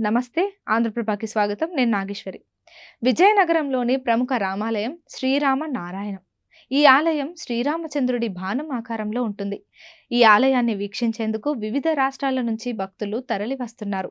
నమస్తే ఆంధ్రప్రభకి స్వాగతం. నేను నాగేశ్వరి. విజయనగరంలోని ప్రముఖ రామాలయం శ్రీరామ నారాయణం ఈ ఆలయం శ్రీరామచంద్రుడి బాణం ఆకారంలో ఉంటుంది. ఈ ఆలయాన్ని వీక్షించేందుకు వివిధ రాష్ట్రాల నుంచి భక్తులు తరలి వస్తున్నారు.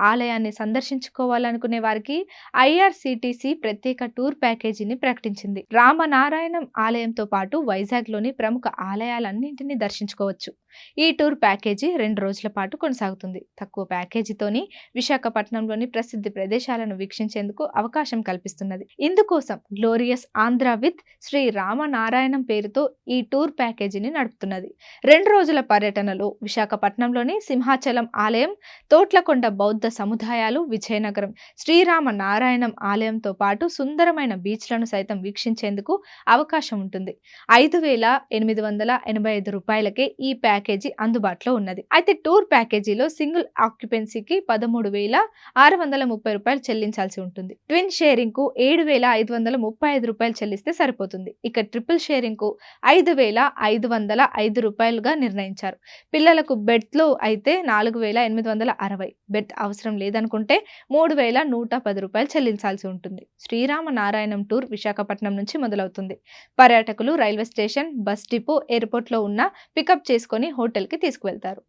ఆలయాన్ని సందర్శించుకోవాలనుకునే వారికి ఐఆర్సిటిసి ప్రత్యేక టూర్ ప్యాకేజీని ప్రకటించింది. రామనారాయణం ఆలయంతో పాటు వైజాగ్లోని ప్రముఖ ఆలయాలన్నింటినీ దర్శించుకోవచ్చు. ఈ టూర్ ప్యాకేజీ రెండు రోజుల పాటు కొనసాగుతుంది. తక్కువ ప్యాకేజీతోని విశాఖపట్నంలోని ప్రసిద్ధి ప్రదేశాలను వీక్షించేందుకు అవకాశం కల్పిస్తున్నది. ఇందుకోసం గ్లోరియస్ ఆంధ్ర విత్ శ్రీ రామనారాయణ నారాయణం పేరుతో ఈ టూర్ ప్యాకేజీని నడుపుతున్నది. రెండు రోజుల పర్యటనలో విశాఖపట్నంలోని సింహాచలం ఆలయం తోట్లకొండ బౌద్ధ సముదాయాలు విజయనగరం శ్రీరామ నారాయణం ఆలయంతో పాటు సుందరమైన బీచ్లను సైతం వీక్షించేందుకు అవకాశం ఉంటుంది. ఐదు వేల ఎనిమిది వందల ఎనభై ఐదు రూపాయలకే ఈ ప్యాకేజీ అందుబాటులో ఉన్నది. అయితే టూర్ ప్యాకేజీలో సింగిల్ ఆక్యుపెన్సీకి పదమూడు వేల ఆరు వందల ముప్పై రూపాయలు చెల్లించాల్సి ఉంటుంది. ట్విన్ షేరింగ్కు ఏడు వేల ఐదు వందల ముప్పై ఐదు రూపాయలు చెల్లిస్తే సరిపోతుంది. ఇక ట్రిపుల్ షేరింగ్ షేరింగ్కు ఐదు వేల ఐదు వందల ఐదు రూపాయలుగా నిర్ణయించారు. పిల్లలకు బెడ్లో అయితే నాలుగు వేల ఎనిమిది వందల అరవై. బెడ్ అవసరం లేదనుకుంటే మూడు వేల నూట పది రూపాయలు చెల్లించాల్సి ఉంటుంది. శ్రీరామ నారాయణం టూర్ విశాఖపట్నం నుంచి మొదలవుతుంది. పర్యాటకులు రైల్వే స్టేషన్ బస్ డిపో ఎయిర్పోర్ట్లో ఉన్న పికప్ చేసుకొని హోటల్కి తీసుకువెళ్తారు.